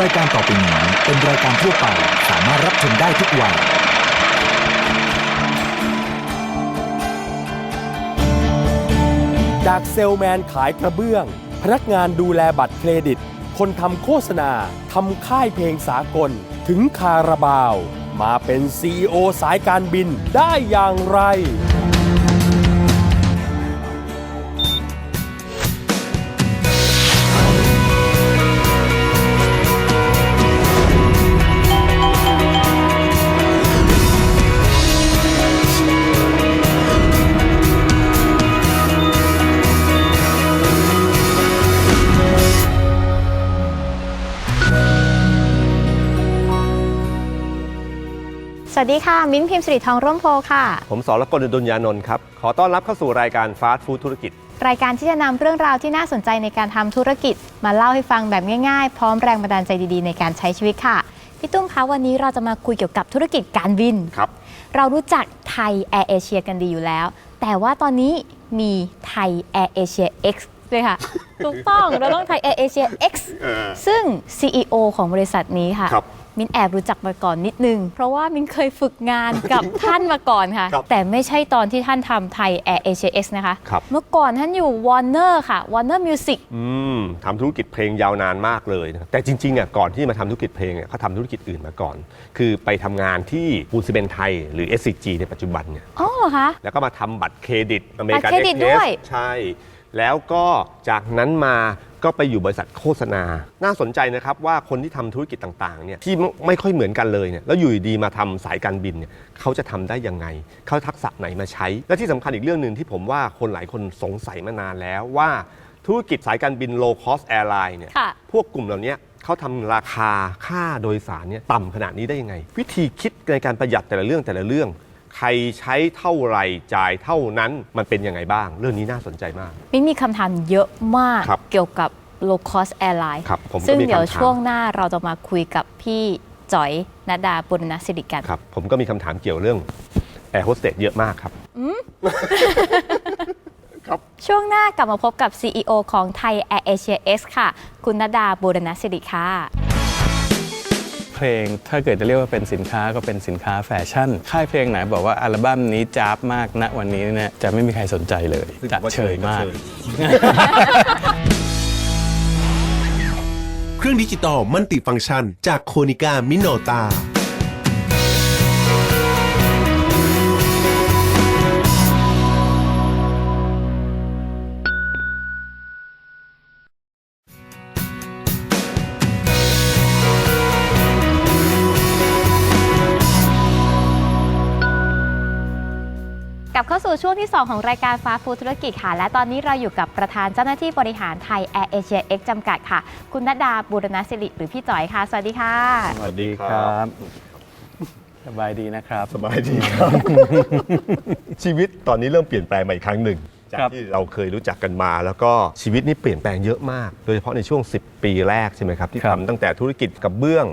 รายการต่อไปนี้เป็นรายการทั่วไปสามารถรับชมได้ทุกวัย จากเซลแมนขายกระเบื้อง พนักงานดูแลบัตรเครดิต คนทำโฆษณาทำค่ายเพลงสากล ถึงคาราบาว มาเป็น CEO สายการบินได้อย่างไร สวัสดีค่ะ มิ้นท์พิมพ์สิริทองร่วมโพค่ะ ผมสรกลดุลยานนท์ครับ ขอต้อนรับเข้าสู่รายการฟาสต์ฟู้ดธุรกิจ รายการที่จะนำเรื่องราวที่น่าสนใจในการทำธุรกิจ มาเล่าให้ฟังแบบง่ายๆ พร้อมแรงบันดาลใจดีๆ ในการใช้ชีวิตค่ะ พี่ตุ้มคะวันนี้เราจะมาคุยเกี่ยวกับธุรกิจการบินครับ เรารู้จักไทยแอร์เอเชียกันดีอยู่แล้ว แต่ว่าตอนนี้มีไทยแอร์เอเชีย X ด้วยค่ะถูกต้องเราต้องไทยแอร์เอเชีย X ซึ่ง CEO ของบริษัทนี้ค่ะครับ มินแอบรู้จักมาก่อนนิดนึง เพราะว่ามินเคยฝึกงานกับ ท่านมาก่อนค่ะ ครับแต่ไม่ใช่ตอนที่ท่านทำไทยแอร์เอเชีย X นะคะ ครับ เมื่อก่อนท่านอยู่ Warner ค่ะ Warner Music อืมทำธุรกิจเพลงยาวนานมากเลยนะครับแต่จริงๆอะก่อนที่มาทำธุรกิจเพลงเนี่ยเขาทำธุรกิจอื่นมาก่อน คือไปทำงานที่ปูนซีเมนต์ไทย หรือ SCG ในปัจจุบันเนี่ยอ๋อเหรอคะ แล้วก็มาทำบัตรเครดิตอเมริกันบัตรเครดิตด้วย ใช่ แล้วก็จากนั้นมา ก็ไปอยู่บริษัทโฆษณา น่าสนใจนะครับว่าคนที่ทำธุรกิจต่างๆเนี่ยที่ไม่ค่อยเหมือนกันเลยเนี่ยแล้วอยู่ดีๆมาทำสายการบินเนี่ยเขาจะทำได้ยังไง เขาทักษะไหนมาใช้ และที่สำคัญอีกเรื่องหนึ่งที่ผมว่าคนหลายคนสงสัยมานานแล้วว่าธุรกิจสายการบิน low cost airline เนี่ยค่ะพวกกลุ่มเหล่านี้เขาทำราคาค่าโดยสารเนี่ยต่ำขนาดนี้ได้ยังไง วิธีคิดในการประหยัดแต่ละเรื่องแต่ละเรื่อง ใครใช้เท่าไหร่จ่ายเท่านั้นมันเป็นยังไงบ้าง เรื่องนี้น่าสนใจมาก มินมีคำถามเยอะมากครับ เกี่ยวกับ low cost airline ครับผมก็ซึ่งมีเดี๋ยวคำถามช่วงหน้าเราจะมาคุยกับพี่จ๋อยนดาปุณณสิริกัน ครับผมก็มีคำถามเกี่ยวเรื่องแอร์โฮสเตสเยอะมากครับ ช่วงหน้ากลับมาพบกับ CEO ของไทย Air Asia X ค่ะ คุณนดาบูรณสิริค่ะเพ ลง ถ้าเกิดจะเรียกว่าเป็นสินค้าก็เป็นสินค้าแฟชั่น ค่ายเพลงไหนบอกว่าอัลบั้มนี้จ้าบมากณวันนี้เนี่ยจะไม่มีใครสนใจเลยซึ่งจะผมว่าเฉยมากเฉยเครื่องดิจิตอลมัลติฟังก์ชันจากโคนิก้ามิโนตา สู่ช่วงที่ 2 ของรายการฟ้าฟูธุรกิจค่ะ และตอนนี้เราอยู่กับประธานเจ้าหน้าที่บริหารไทย Air Asia X จำกัดค่ะ คุณนดาบูรณสิริหรือพี่จ๋อยค่ะ สวัสดีค่ะ สวัสดีครับ สบายดีนะครับ สบายดีครับ ชีวิตตอนนี้เริ่มเปลี่ยนแปลงมาอีกครั้งหนึ่ง จากครับที่เราเคยรู้จักกันมา แล้วก็ชีวิตนี่เปลี่ยนแปลงเยอะมาก โดยเฉพาะในช่วง 10 ปีแรกใช่ไหมครับที่ทำตั้งแต่ธุรกิจกับเบื้อง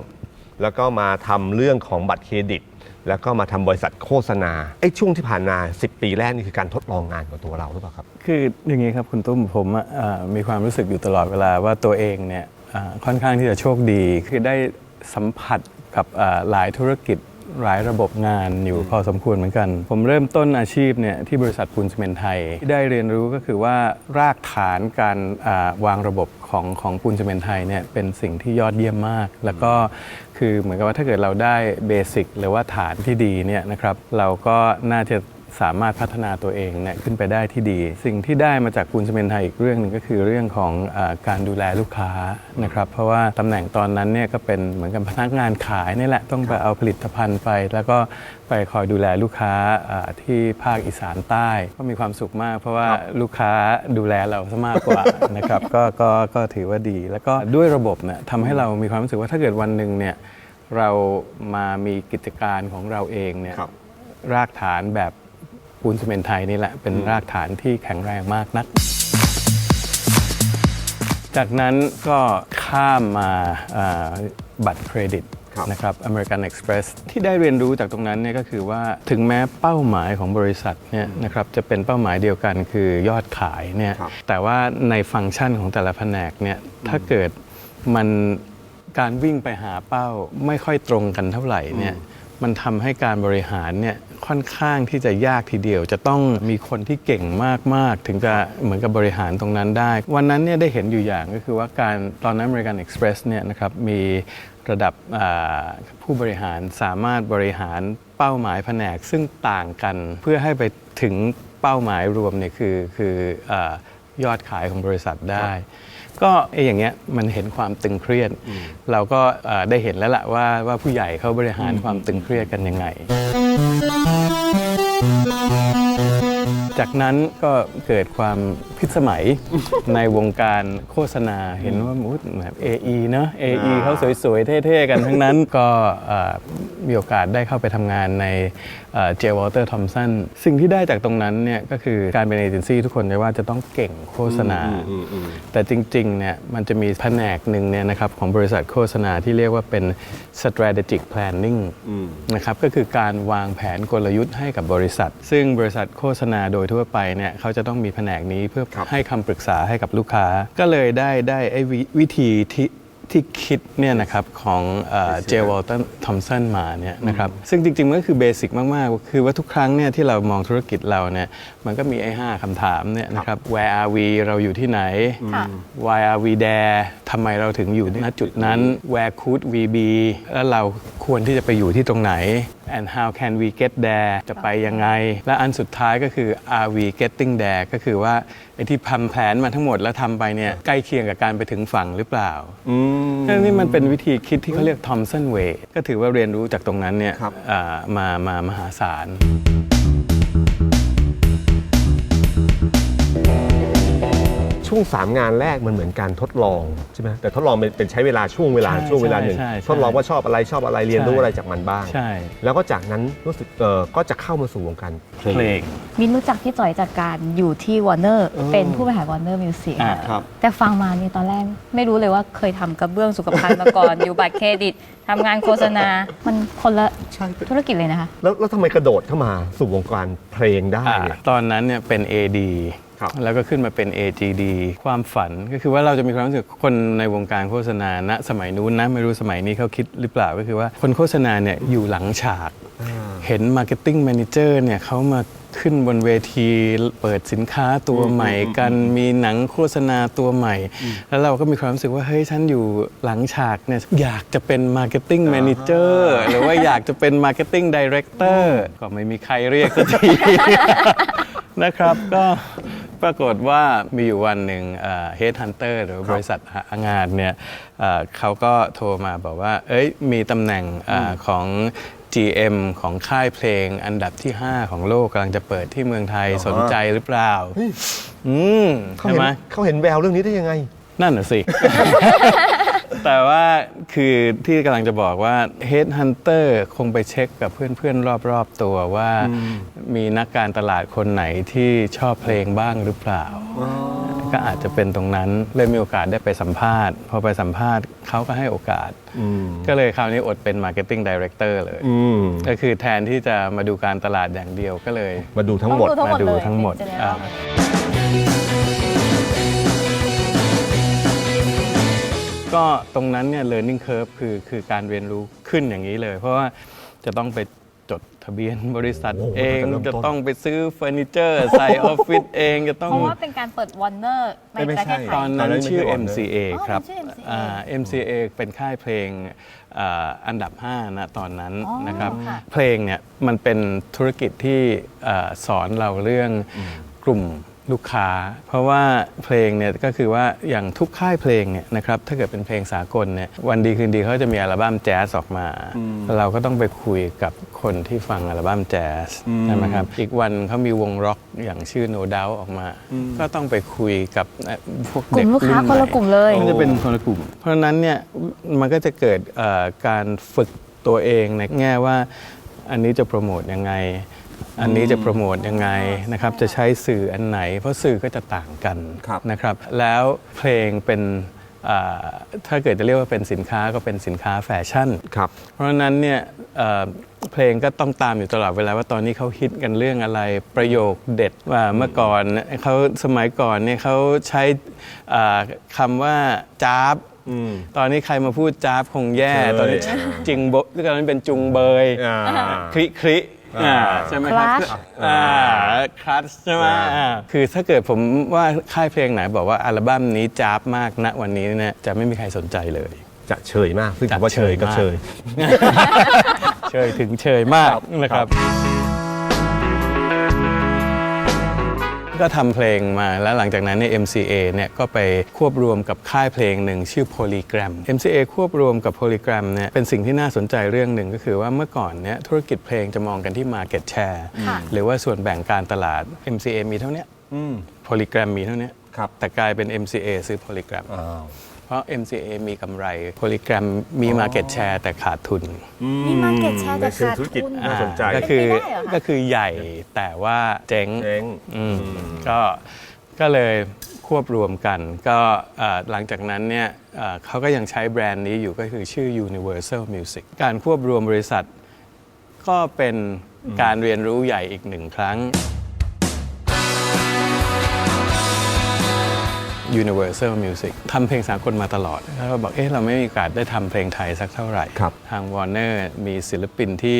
แล้วก็มาทำเรื่องของบัตรเครดิต แล้วก็มาทำบริษัทโฆษณาไอ้ช่วงที่ผ่านมา 10 ปีแรกนี่คือการทดลองงานของตัวเราหรือเปล่าครับ คืออย่างนี้ครับคุณตุ้มผมมีความรู้สึกอยู่ตลอดเวลาว่าตัวเองเนี่ยค่อนข้างที่จะโชคดีคือได้สัมผัสกับหลายธุรกิจ หลายระบบงานอยู่พอสมควรเหมือนกัน ผมเริ่มต้นอาชีพเนี่ยที่บริษัทปูนซีเมนต์ไทยที่ได้เรียนรู้ก็คือว่ารากฐานการอ่าวางระบบของของปูนซีเมนต์ไทยเนี่ยเป็นสิ่งที่ยอดเยี่ยมมาก แล้วก็คือเหมือนกับว่าถ้าเกิดเราได้เบสิกหรือว่าฐานที่ดีเนี่ยนะครับเราก็น่าจะ สามารถพัฒนาตัวเองเนี่ยขึ้นไปได้ที่ดี สิ่งที่ได้มาจากปูนซีเมนต์ไทยอีกเรื่องหนึ่งก็คือเรื่องของอาการดูแลลูกค้านะครับเพราะว่าตำแหน่งตอนนั้นเนี่ยก็เป็นเหมือนกับพนักงานขายนี่แหละต้องไปเอาผลิตภัณฑ์ไป แล้วก็ไปคอยดูแลลูกค้าอ่าที่ภาคอีสานใต้ก็มีความสุขมาก เพราะว่าลูกค้าดูแลเราซะมากกว่านะครับก็ก็ก็ถือว่าดี แล้วก็ด้วยระบบเนี่ยทำให้เรามีความรู้สึกว่าถ้าเกิดวันหนึ่งเนี่ยเรามามีกิจการของเราเองเนี่ยครับรากฐานแบบ ปูนซีเมนต์ไทยนี่แหละเป็นรากฐานที่แข็งแรงมากนัก จากนั้นก็ข้ามมาอ่าบัตรเครดิตครับนะครับ American Express ที่ได้เรียนรู้จากตรงนั้นเนี่ยก็คือว่าถึงแม้เป้าหมายของบริษัทเนี่ยนะครับจะเป็นเป้าหมายเดียวกันคือยอดขายเนี่ยครับแต่ว่าในฟังก์ชันของแต่ละแผนกเนี่ยถ้าเกิดมันการวิ่งไปหาเป้าไม่ค่อยตรงกันเท่าไหร่เนี่ย มันทำให้การบริหารเนี่ยค่อนข้างที่จะยากทีเดียว จะต้องมีคนที่เก่งมาก ๆ ถึงจะเหมือนกับบริหารตรงนั้นได้ วันนั้นเนี่ยได้เห็นอยู่อย่างก็คือว่าการตอนนั้น American Express เนี่ยนะครับมีระดับผู้บริหารสามารถบริหารเป้าหมายแผนกซึ่งต่างกันเพื่อให้ไปถึงเป้าหมายรวมเนี่ยคือคืออยอดขายของบริษัทได้ ก็ไอ้อย่างเงี้ยมันเห็นความตึงเครียด เราก็เอ่อได้เห็นแล้วล่ะว่าว่าผู้ใหญ่เขาบริหารความตึงเครียดกันยังไง จากนั้นก็เกิดความพิสมัยในวงการโฆษณาเห็นว่าอุ๊ยแบบ AE เนอะ AE เขาสวยๆ เท่ๆ กันทั้งนั้นก็เอ่อมีโอกาสได้เข้าไปทำงานในเจวอเตอร์ทอมสันสิ่งที่ได้จากตรงนั้นเนี่ยก็คือการเป็นเอเจนซี่ทุกคนจะว่าจะต้องเก่งโฆษณา แต่จริงๆเนี่ยมันจะมีแผนกหนึ่งเนี่ยนะครับของบริษัทโฆษณาที่เรียกว่าเป็น strategic planning นะครับก็คือการวางแผนกลยุทธ์ให้กับบริษัท ซึ่งบริษัทโฆษณาโดยทั่วไปเนี่ยเขาจะต้องมีแผนกนี้เพื่อให้คำปรึกษาให้กับลูกค้า ก็เลยได้ได้ไอ้วิวิธีที่ที่คิดเนี่ยนะครับของเจวอลตันทอมสันมาเนี่ยนะครับซึ่งจริงๆมันก็คือเบสิกมาก ๆ คือว่าทุกครั้งเนี่ยที่เรามองธุรกิจเราเนี่ยมันก็มีไอ้ห้าคำถามเนี่ยนะครับ where are we เราอยู่ที่ไหน ค่ะ why are we there ทำไมเราถึงอยู่ณจุดนั้น where could we be แล้วเราควรที่จะไปอยู่ที่ตรงไหน and how can we get there จะไปยังไง และอันสุดท้ายก็คือ are we getting there ก็คือว่าไอ้ที่ทำแผนมาทั้งหมดแล้วทำไปเนี่ยใกล้เคียงกับการไปถึงฝั่งหรือเปล่านี่มันเป็นวิธีคิดที่เขาเรียก Thomson Way ก็ถือว่าเรียนรู้จากตรงนั้นเนี่ยครับ อ่ามามา มหาศาล ช่วง 3 งานแรกมันเหมือนการทดลองใช่ไหมแต่ทดลองเป็นเป็นใช้เวลาช่วงเวลาใช่ช่วงเวลาหนึ่งใช่ใช่ทดลองว่าชอบอะไรชอบอะไรเรียนรู้ใช่ อะไรจากมันบ้าง ใช่แล้วก็จากนั้นรู้สึกเออก็จะเข้ามาสู่วงการเพลงเพลงมินรู้จักพี่จ่อยจากการอยู่ที่วอร์เนอร์เป็นผู้บริหารวอร์เนอร์มิวสิกอ่าครับ แต่ฟังมาเนี่ยตอนแรกไม่รู้เลยว่าเคยทำกระเบื้องสุขภัณฑ์มาก่อน อยู่บัตรเครดิตทำงานโฆษณา มันคนละใช่ธุรกิจเลยนะคะ แล้วแล้วทำไมกระโดดเข้ามาสู่วงการเพลงได้อ่าเนี่ย ตอนนั้นเนี่ยเป็น AD ครับ แล้วก็ขึ้นมาเป็น AGD ความฝันก็คือว่าเราจะมีความรู้สึกคนในวงการโฆษณาณสมัยนู้นนะไม่รู้สมัยนี้เขาคิดหรือเปล่าก็คือว่าคนโฆษณาเนี่ยอยู่หลังฉาก เห็น Marketing Manager เนี่ยเขามาขึ้นบนเวทีเปิดสินค้าตัวใหม่กันมีหนังโฆษณาตัวใหม่ แล้วเราก็มีความรู้สึกว่า เฮ้ยฉันอยู่หลังฉากเนี่ยอยากจะเป็น Marketing Manager หรือว่าอยากจะเป็น Marketing Director ก็ไม่มีใครเรียกสักทีนะครับก็ ปรากฏว่ามีอยู่วันหนึ่งเฮดฮันเตอร์หรือบริษัทหางานเนี่ยเอ่อเขาก็โทรมาบอกว่า เอ้ยมีตำแหน่งอาของ GM ของค่ายเพลงอันดับที่ 5 ของโลกกำลังจะเปิดที่เมืองไทยสนใจหรือเปล่า อืมเขาใช่เห็นไหมเขาเห็นแววเรื่องนี้ได้ยังไง นั่นน่ะสิ แต่ว่าคือที่กำลังจะบอกว่า Headhunter คงไปเช็คกับเพื่อนๆ รอบๆ ตัวว่า มีนักการตลาดคนไหนที่ชอบเพลงบ้างหรือเปล่า ก็อาจจะเป็นตรงนั้นเลยมีโอกาสได้ไปสัมภาษณ์ พอไปสัมภาษณ์เขาก็ให้โอกาส ก็เลยคราวนี้อดเป็น Marketing Director เลยอืมก็คือแทนที่จะมาดูการตลาดอย่างเดียวก็เลย มาดูทั้งหมดต้องมาดูเลยทั้งหมดเป็น general อ่า ก็ตรงนั้นเนี่ย learning curve คือคือการเรียนรู้ขึ้นอย่างนี้เลย เพราะว่าจะต้องไปจดทะเบียนบริษัทโอ้โหเอง ตั้งแต่เริ่มต้น จะต้องไปซื้อเฟอร์นิเจอร์ ใส่ออฟฟิศเองจะต้อง เพราะว่าเป็นการเปิดวอร์เนอร์ในไม่ประเทศใช่ ไทตอนย นั้นตอนนั้นชื่อ ไม่ใช่ MCA อ๋อครับมันชื่อ MCA อ่า MCA เป็นค่ายเพลงอ่าอันดับ 5 นะตอนนั้นอ๋อนะครับ ค่ะ เพลงเนี่ยมันเป็นธุรกิจที่อ่าสอนเราเรื่องกลุ่ม ลูกค้า เพราะว่าเพลงเนี่ยก็คือว่าอย่างทุกค่ายเพลงเนี่ยนะครับถ้าเกิดเป็นเพลงสากลเนี่ยวันดีคืนดีเขาจะมีอัลบั้มแจ๊สออกมา เราก็ต้องไปคุยกับคนที่ฟังอัลบั้มแจ๊สใช่ไหมครับอีกวันเขามีวงร็อกอย่างชื่อ No Doubt ออกมา ก็ต้องไปคุยกับเอ่อพวกกลุ่เด็กมลูกค้ารุ่นคนละใหม่กลุ่มเลยมันจะเป็นคนละกลุ่ม เพราะฉะนั้นเนี่ยมันก็จะเกิดเอ่อการฝึกตัวเองในแง่ว่าอันนี้จะโปรโมทยังไง อันนี้จะโปรโมทยังไงนะครับจะใช้สื่ออันไหน เพราะสื่อก็จะต่างกันครับนะครับแล้วเพลงเป็นอ่าถ้าเกิดจะเรียกว่าเป็นสินค้าก็เป็นสินค้าแฟชั่นครับเพราะฉะนั้นเนี่ยเอ่อเพลงก็ต้องตามอยู่ตลอดเวลาว่าตอนนี้เขาฮิตกันเรื่องอะไรประโยคเด็ดว่าเมื่อก่อนเขาสมัยก่อนเนี่ยเขาใช้อ่าคำว่าจ้าบอืมตอนนี้ใครมาพูดจ้าบคงแย่ใช่ตอนนี้จิงโบตอนนั้นเป็นจุงเบยอ่าคลิคลิ อ่าอ่าใช่ไหมครับ Crush อ่าคลัชใช่ไหมอ่าอ่าคือถ้าเกิดผมว่าค่ายเพลงไหนบอกว่าอัลบั้มนี้จ้าบมากณวันนี้เนี่ยจะไม่มีใครสนใจเลย จะเฉยมากซึ่งจะคำว่าเฉยก็เฉเฉยยมากเชยถึงเชยมากครับนะครับ ก็ทำเพลงมา แล้วหลังจากนั้นเนี่ย MCA เนี่ยก็ไปควบรวมกับค่ายเพลงหนึ่งชื่อ Polygram MCA ควบรวมกับ Polygram เนี่ยเป็นสิ่งที่น่าสนใจเรื่องหนึ่งก็คือว่าเมื่อก่อนเนี่ยธุรกิจเพลงจะมองกันที่ Market Share ค่ะหรือว่าส่วนแบ่งการตลาด MCA มีเท่าเนี้ยอืม Polygram มีเท่าเนี้ยครับแต่กลายเป็น MCA ซื้อ Polygram อ้าวเพ ราะ MCA มีกำไร Polygram มี Market Share แต่ขาดทุนมีมาเก็ตแชร์แต่ในเชิงขาดธุรกิจทุนน่าสนใจก็คือเป็นไปได้เหรอคะ ก็คือใหญ่แต่ว่าเจ๊ง เจ๊งอืมก็ก็เลยควบรวมกัน ก็เอ่อหลังจากนั้นเนี่ยเอ่อเขาก็ยังใช้แบรนด์นี้อยู่ก็คือชื่อ Universal Music การควบรวมบริษัทก็เป็นการเรียนรู้ใหญ่อีกหนึ่งครั้ง Universal Music ทำเพลงสากลมาตลอด แล้วเราบอกเอ๊ะเราไม่มีโอกาสได้ทำเพลงไทยสักเท่าไหร่ครับทาง Warner มีศิลปินที่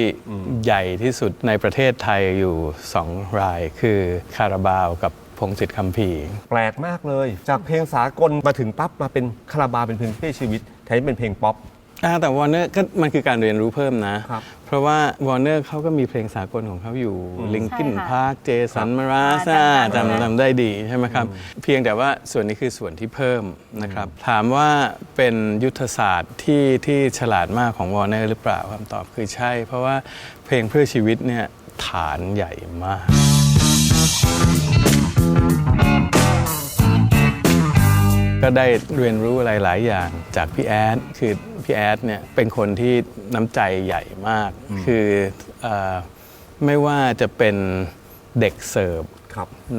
ใหญ่ที่สุดในประเทศไทยอยู่ 2 ราย คือคาราบาวกับพงศิษฐ์คำภีร์แปลกมากเลย จากเพลงสากลมาถึงปั๊บมาเป็นคาราบาวเป็นเพลงเพื่อชีวิตแทนที่เป็นเพลงป๊อป อ่าแต่ Warner ก็มันคือการเรียนรู้เพิ่มนะ ครับเพราะว่า Warner เขาก็มีเพลงสากลของเขาอยู่ Linkin ใช่ค่ะ Park เจสันมาราอ่าซาจำได้ จำจำได้ดีใช่ไหมครับ เพียงแต่ว่าส่วนนี้คือส่วนที่เพิ่มนะครับ ถามว่าเป็นยุทธศาสตร์ที่ที่ฉลาดมากของ Warner หรือเปล่าคำตอบคือใช่ เพราะว่าเพลงเพื่อชีวิตเนี่ยฐานใหญ่มาก ก็ได้เรียนรู้อะไรหลายอย่างจากพี่แอดคือ พี่แอดเนี่ยเป็นคนที่น้ำใจใหญ่มาก คือเออไม่ว่าจะเป็นเด็กเสิร์ฟครับ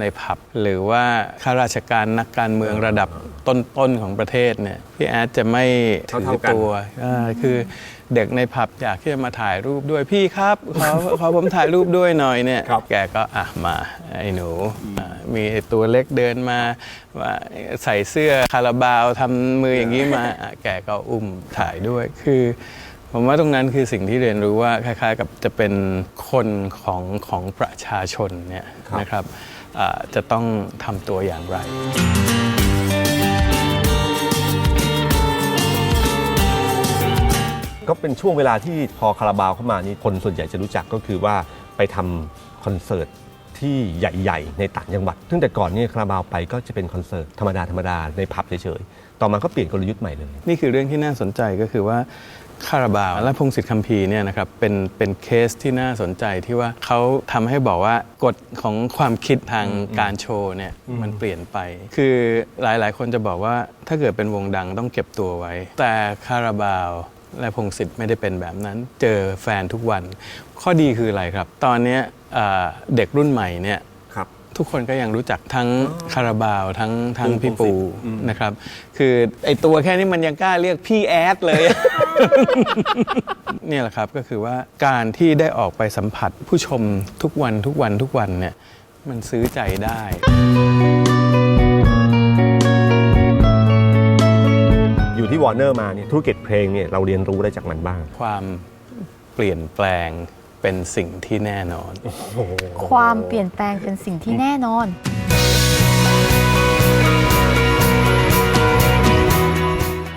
ในผับ หรือว่าข้าราชการนักการเมืองระดับต้นๆของประเทศเนี่ยพี่แอดจะไม่ถือเท่าๆกันตัวอ่าคือเด็กในผับอยากที่จะมาถ่ายรูปด้วยพี่ครับขอขอผมถ่ายรูปด้วยหน่อยเนี่ยครับแกก็อะมาไอ้หนูอ่ามีไอ้ตัวเล็กเดินมาว่าใส่เสื้อคาราบาวทำมืออย่างนี้มาอะแกก็อุ้มถ่ายด้วยคือ ผมว่าตรงนั้นคือสิ่งที่เรียนรู้ว่าคล้ายๆ กับจะเป็นคนของของประชาชนเนี่ยครับนะครับอ่าจะต้องทำตัวอย่างไรก็เป็นช่วงเวลาที่พอคาราบาวเข้ามานี่คนส่วนใหญ่จะรู้จักก็คือว่าไปทำคอนเสิร์ตที่ใหญ่ ๆ ในต่างจังหวัดซึ่งแต่ก่อนเนี่ยคาราบาวไปก็จะเป็นคอนเสิร์ตธรรมดาธรรมดาในผับเฉยๆ ต่อมาก็เปลี่ยนกลยุทธ์ใหม่เลย นี่คือเรื่องที่น่าสนใจก็คือว่า คาราบาวและพงศิษฐ์คัมภีร์เนี่ยนะครับเป็นเป็นเคสที่น่าสนใจที่ว่าเขาทำให้บอกว่ากฎของความคิดทางการโชว์เนี่ยมันเปลี่ยนไป คือหลายๆ คนจะบอกว่าถ้าเกิดเป็นวงดังต้องเก็บตัวไว้ แต่คาราบาวและพงศิษฐ์ไม่ได้เป็นแบบนั้น เจอแฟนทุกวัน ข้อดีคืออะไรครับ ตอนเนี้ยเอ่อเด็กรุ่นใหม่เนี่ยครับ ทุกคนก็ยังรู้จักทั้งคาราบาวทั้งทั้งปูพี่พงศิปูษฐ์อืมนะครับ คือไอตัวแค่นี้มันยังกล้าเรียกพี่แอดเลยเนี่ยแหละครับก็คือว่าการที่ได้ออกไปสัมผัสผู้ชมทุกวันทุกวันทุกวันเนี่ยมันซื้อใจได้อยู่ที่วอร์เนอร์มาเนี่ยธุรกิจเพลงเนี่ยเราเรียนรู้ได้จากมันบ้าง ความเปลี่ยนแปลง เป็นสิ่งที่แน่นอน ความเปลี่ยนแปลงเป็นสิ่งที่แน่นอน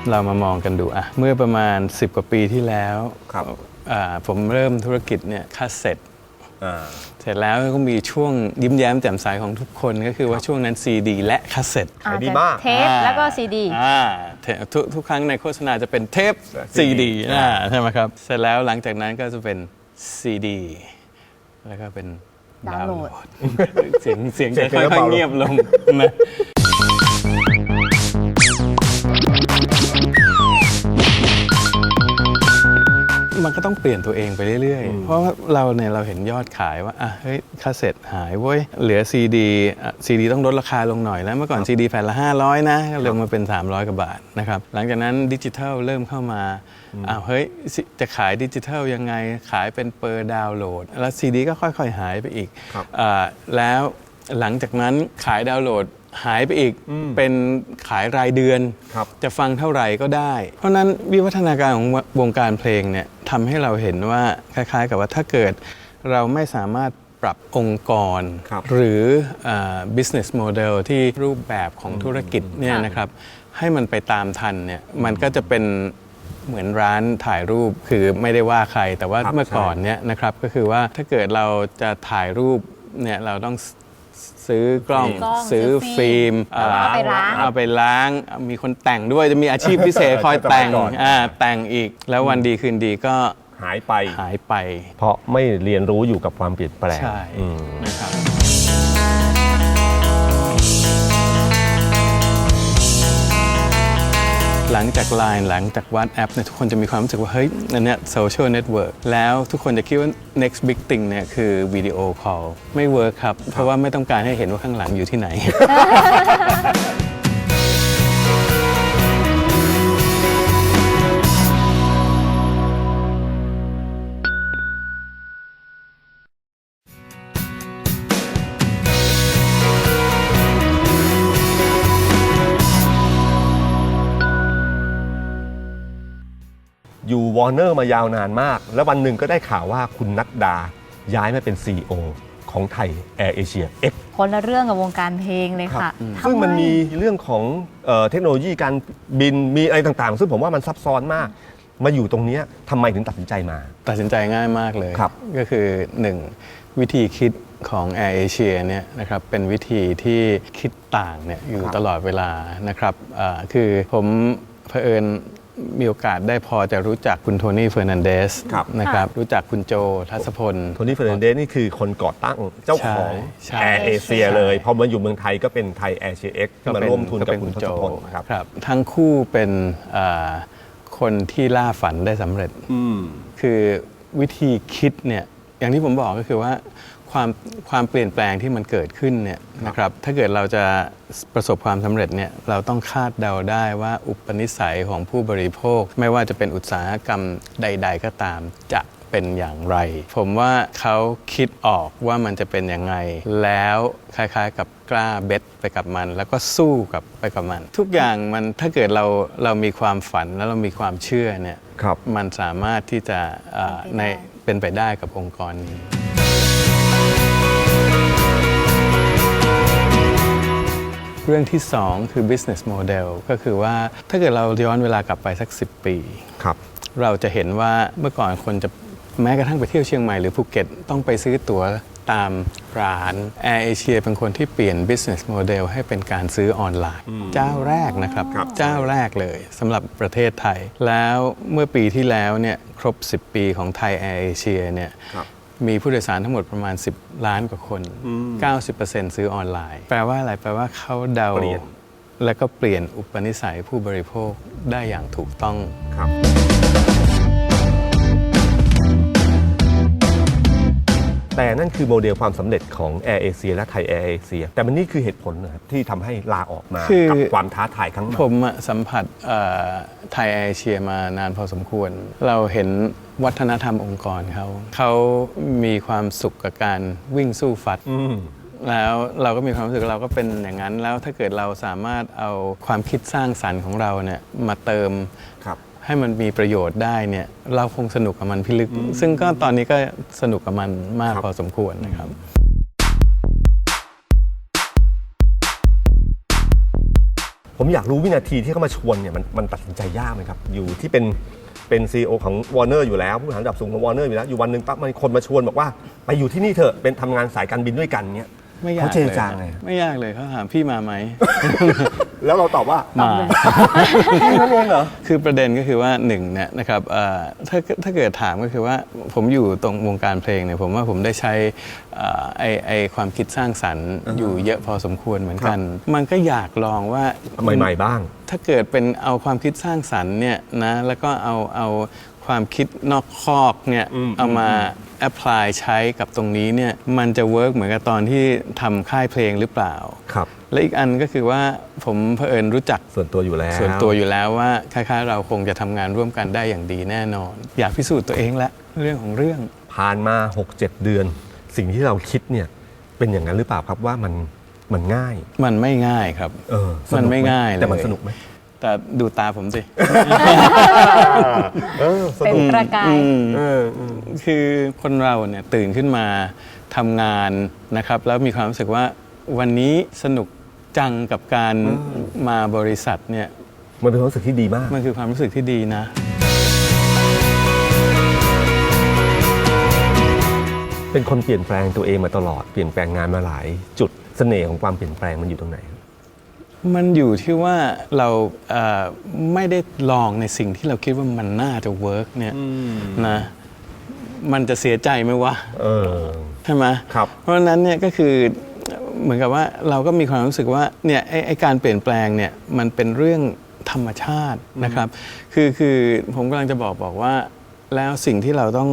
เรามามองกันดูอะเมื่อประมาณ 10 กว่าปีที่แล้วครับอ่าผมเริ่มธุรกิจเนี่ยคาสเซ็ตอ่า เสร็จแล้วก็มีช่วงยิ้มแย้มแจ่มใสของทุกคนก็คือว่าช่วงนั้นซีดีและคาสเซ็ตขายดีมากเทปแล้วก็ซีดี อ่าเทปทุกทุกครั้งในโฆษณาจะเป็นเทป CD ซีดีอ่าใช่ไหมครับ เสร็จแล้วหลังจากนั้นก็จะเป็น ซีดี แล้วก็เป็นดาวน์โหลดเสียงเสียงเสีจะยงค่เบาอยลงๆเงียบลงนะมันก็ต้องเปลี่ยนตัวเองไปเรื่อยๆ เพราะว่าเราเนี่ยเราเห็นยอดขายว่าอะเฮ้ยคาสเซ็ตหายเว้ย เหลือซีดีซีดีต้องลดราคาลงหน่อยแล้วเมื่อก่อนซีดีแผ่นละ 500 นะก็ลงมาเป็น 300กว่าบาทนะครับ หลังจากนั้นดิจิทัลเริ่มเข้ามา อ้าวเฮ้ยซิจะขายดิจิทัลยังไงขายเป็นเปอร์ดาวน์โหลด แล้วซีดีก็ค่อย ๆ หายไปอีกครับอ่าแล้วหลังจากนั้นขายดาวน์โหลดหายไปอีกเป็นขายรายเดือนครับจะฟังเท่าไหร่ก็ได้ เพราะฉะนั้นวิวัฒนาการของวงการเพลงเนี่ยทำให้เราเห็นว่าคล้าย ๆ กับว่าถ้าเกิดเราไม่สามารถปรับองค์กรครับหรืออา business model ที่รูปแบบของธุรกิจเนี่ยนะครับให้มันไปตามทันเนี่ยมันก็จะเป็น เหมือนร้านถ่ายรูปคือไม่ได้ว่าใคร แต่ว่าครับเมื่อก่อนเนี่ยนะครับก็คือว่าถ้าเกิดเราจะถ่ายรูปเนี่ยเราต้องซื้อกล้องกล้องซื้อซื้อฟิฟิล์ล์มมอ่เอาไปล้างเอาไปล้าง มีคนแต่งด้วยจะมีอาชีพพิเศษคอยแต่งสมัยก่อนอ่าแต่งอีก แล้ววันดีคืนดีก็หายไปหายไป เพราะไม่เรียนรู้อยู่กับความเปลี่ยนแปลงใช่อืมนะครับ หลังจาก Line หลังจาก WhatsApp เนี่ยทุกคนจะมีความรู้สึกว่า เฮ้ยอันเนี้ยโซเชียลเน็ตเวิร์กแล้วทุกคนจะคิดว่า next big thing เนี่ยคือวิดีโอคอลไม่เวิร์กครับ เพราะว่าไม่ต้องการให้เห็นว่าข้างหลังอยู่ที่ไหน วอร์เนอร์มายาวนานมาก แล้ววันหนึ่งก็ได้ข่าวว่าคุณนัดดาย้ายมาเป็น CEO ของไทยแอร์เอเชีย X คนละเรื่องกับวงการเพลงเลยค่ะ ซึ่งมันทำไมีเรื่องของเอ่อเทคโนโลยีการบินมีอะไรต่างๆ ซึ่งผมว่ามันซับซ้อนมาก มาอยู่ตรงเนี้ยทำไมถึงตัดสินใจมา ตัดสินใจง่ายมากเลยครับก็คือ 1 วิธีคิดของ Air Asia เนี่ยนะครับเป็นวิธีที่คิดต่างเนี่ยอยู่ครับตลอดเวลานะครับอ่าคือผมเผอิญ มีโอกาสได้พอจะรู้จักคุณโทนี่เฟอร์นันเดสครับ นะครับรู้จักคุณโจทัศพล โทนี่เฟอร์นันเดสนี่คือคนก่อตั้งเจ้าของใช่แอร์เอเชียเลย พอมาอยู่เมืองไทยก็เป็นไทยแอร์เชียเอ็กมาร่วมทุนกับเป็นคุณทโจศพลครับ ครับทั้งคู่เป็นอ่าคนที่ล่าฝันได้สำเร็จอืมคือวิธีคิดเนี่ยอย่างที่ผมบอกก็คือว่า ความความเปลี่ยนแปลงที่มันเกิดขึ้นเนี่ยนะครับถ้าเกิดเราจะประสบความสำเร็จเนี่ยเราต้องคาดเดาได้ว่าอุปนิสัยของผู้บริโภค ไม่ว่าจะเป็นอุตสาหกรรมใด ๆ ก็ตามจะเป็นอย่างไร ผมว่าเขาคิดออกว่ามันจะเป็นยังไง แล้วคล้ายๆ กับกล้าเบ็ดไปกับมัน แล้วก็สู้กับไปกับมัน ทุกอย่างมันถ้าเกิดเราเรามีความฝันแล้วเรามีความเชื่อเนี่ยครับมันสามารถที่จะเอ่อในเป็นไปได้กับองค์กรนี้ เรื่องที่ 2 คือ business model ก็คือว่าถ้าเกิดเราย้อนเวลากลับไปสัก 10 ปีครับ เราจะเห็นว่าเมื่อก่อนคนจะแม้กระทั่งไปเที่ยวเชียงใหม่หรือภูเก็ตต้องไปซื้อตั๋วตามร้าน Air Asia เป็นคนที่เปลี่ยน business model ให้เป็นการซื้อออนไลน์ เจ้าแรกนะครับครับเจ้าแรกเลยสำหรับประเทศไทย แล้วเมื่อปีที่แล้วเนี่ยครบ 10 ปีของไทย Air Asia เนี่ยครับ มีผู้โดยสารทั้งหมดประมาณ 10 ล้านกว่าคน 90%ซื้อออนไลน์ แปลว่าอะไร แปลว่าเขาเดาเปลี่ยนแล้วก็เปลี่ยนอุปนิสัยผู้บริโภคได้อย่างถูกต้องครับ แต่นั่นคือโมเดลความสำเร็จของ Air Asia และไทย Air Asia แต่มันนี่คือเหตุผลนะครับที่ทำให้ลาออกมาคือกับความท้าทายครั้งใหม่ผมอะสัมผัสเอ่อไทยแอร์เอเชียมานานพอสมควร เราเห็นวัฒนธรรมองค์กรเขาเขามีความสุขกับการวิ่งสู้ฟัดอืมแล้วเราก็มีความรู้สึกว่าเราก็เป็นอย่างนั้น แล้วถ้าเกิดเราสามารถเอาความคิดสร้างสรรค์ของเราเนี่ยมาเติมครับ ให้มันมีประโยชน์ได้เนี่ยเราคงสนุกกับมันพิลึก ซึ่งก็ตอนนี้ก็สนุกกับมันมากครับพอสมควรนะครับผมอยากรู้วินาทีที่เขามาชวนเนี่ยมันมันตัดสินใจยากไหมครับ อยู่ที่เป็นเป็นซีอของ Warner อยู่แล้ว ผู้บริหารระดับสูงของ Warner อยู่แล้ว อยู่วันหนึ่งปั๊บมันคนมาชวนบอกว่า ไปอยู่ที่นี่เถอะเป็นทำงานสายการบินด้วยกันเนี่ย ไม่ยากเขาเจรจาลยไง ไม่ยากเลยเขาถามพี่มาไหม แล้วเราตอบว่ามาแค่นั้นเองเหรอ คือประเด็นก็คือว่าหนึ่งเนี่ยนะครับเอ่อถ้าถ้าเกิดถามก็คือว่าผมอยู่ตรงวงการเพลงเนี่ยผมว่าผมได้ใช้เอ่อไอไอความคิดสร้างสรรค์อยู่เยอะพอสมควรเหมือนกัน มันก็อยากลองว่า ใหม่ๆบ้าง ถ้าเกิดเป็นเอาความคิดสร้างสรรค์เนี่ยนะแล้วก็เอาเอา ความคิดนอกคอกเนี่ยอืมเอามาแอพพลายใช้กับตรงนี้เนี่ยมันจะเวิร์กเหมือนกับตอนที่ทำค่ายเพลงหรือเปล่า ครับ และอีกอันก็คือว่าผมเผอิญรู้จักส่วนตัวอยู่แล้ว ส่วนตัวอยู่แล้วว่าคล้ายๆเราคงจะทำงานร่วมกันได้อย่างดีแน่นอน อยากพิสูจน์ตัวเองละเรื่องของเรื่อง ผ่านมา 6-7 เดือน สิ่งที่เราคิดเนี่ยเป็นอย่างนั้นหรือเปล่าครับว่ามันมันง่าย มันไม่ง่ายครับ เออ มันไม่ง่ายเลยแต่มันสนุกไหม แต่ดูตาผมสิ เออสเป็นนุกประกาย อืม เออเออคือคนเราเนี่ยตื่นขึ้นมาทำงานนะครับ แล้วมีความรู้สึกว่าวันนี้สนุกจังกับการมาบริษัทเนี่ยมันเป็นความรู้สึกที่ดีมาก มันคือความรู้สึกที่ดีนะ เป็นคนเปลี่ยนแปลงตัวเองมาตลอด เปลี่ยนแปลงงานมาหลาย จุด เสน่ห์ของความเปลี่ยนแปลงมันอยู่ตรงไหน มันอยู่ที่ว่าเราเอ่อไม่ได้ลองในสิ่งที่เราคิดว่ามันน่าจะเวิร์กเนี่ยนะมันจะเสียใจไหมวะเออ ใช่ไหมครับ เพราะฉะนั้นเนี่ยก็คือเหมือนกับว่าเราก็มีความรู้สึกว่าเนี่ยไอ้ไอ้การเปลี่ยนแปลงเนี่ยมันเป็นเรื่องธรรมชาตินะครับ คือคือผมกำลังจะบอกบอกว่า แล้วสิ่งที่เราต้อง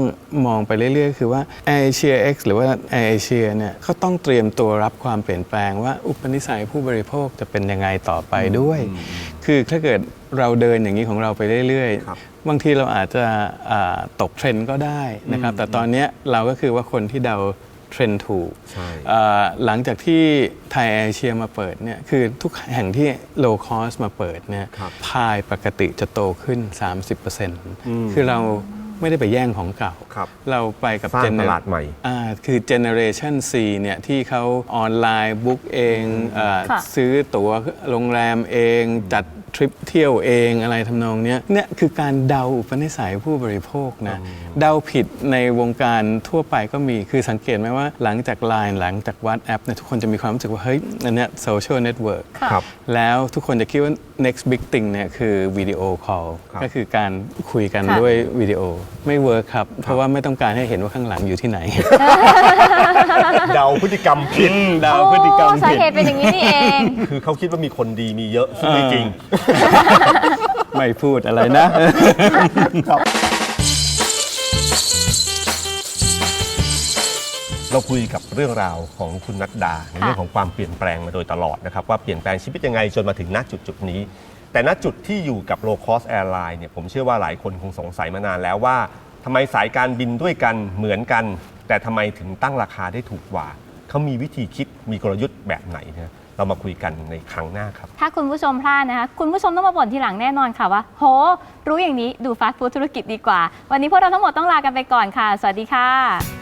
มองไปเรื่อย ๆ คือว่า a i r a X หรือว่า a i r a เนี่ยเขาต้องเตรียมตัวรับความเปลี่ยนแปลงว่าอุปนิสัยผู้บริโภคจะเป็นยังไงต่อไปด้วย คือถ้าเกิดเราเดินอย่างนี้ของเราไปเรื่อยครับๆบางทีเราอาจจะอ่าตกเทรนด์ก็ได้นะครับ แต่ตอนเนี้ยเราก็คือว่าคนที่เดาเทรนด์ถูกใช่อ่าหลังจากที่ไทยแอร์เชียมาเปิดเนี่ยคือทุกแห่งที่ low cost มาเปิดเนี่ยครับพายปกติจะโตขึ้น 30%คือเรา ไม่ได้ไปแย่งของเก่า ครับ เราไปกับสร้าง gener- ตลาดใหม่ อ่าคือ generation C เนี่ยที่เขาออนไลน์บุ๊กเองเออค่ะ ซื้อตั๋วโรงแรมเองจัด ทริปเที่ยวเองอะไรทำนองเนี้ยเนี่ยคือการเดาอุปนิสัยผู้บริโภคนะเดาผิดในวงการทั่วไปก็มีคือสังเกตไหมว่าหลังจาก Line หลังจากวัดแอปเนี่ยทุกคนจะมีความรู้สึกว่า เฮ้ย อันเนี้ยโซเชียลเน็ตเวิร์กครับแล้วทุกคนจะคิดว่า next big thing เนี่ยคือวิดีโอคอลครับก็คือการคุยกันค่ะด้วยวิดีโอไม่เวิร์คครับ เพราะว่าไม่ต้องการให้เห็นว่าข้างหลังอยู่ที่ไหน เดาพฤติกรรมผิดเดาพฤติกรรมโอ้สาผิดเหตุเป็นอย่างนี้นี่เอง คือเขาคิดว่ามีคนดีมีเยอะซึ่งไม่จริงไม่พูดอะไรนะ เราคุยกับเรื่องราวของคุณนัดดาในเรื่องของความเปลี่ยนแปลงมาโดยตลอดนะครับว่าเปลี่ยนแปลงชีวิตยังไงจนมาถึงณจุดจุดๆนี้ แต่ณจุดที่อยู่กับ low cost airline เนี่ยผมเชื่อว่าหลายคนคงสงสัยมานานแล้วว่าทำไมสายการบินด้วยกันเหมือนกัน แต่ทำไมถึงตั้งราคาได้ถูกกว่า เขามีวิธีคิดมีกลยุทธ์แบบไหนนะ เรามาคุยกันในครั้งหน้าครับ ถ้าคุณผู้ชมพลาดนะคะ คุณผู้ชมต้องมาบ่นทีหลังแน่นอนค่ะว่า โห รู้อย่างนี้ดูฟาสต์ฟู้ดธุรกิจดีกว่า วันนี้พวกเราทั้งหมดต้องลากันไปก่อนค่ะ สวัสดีค่ะ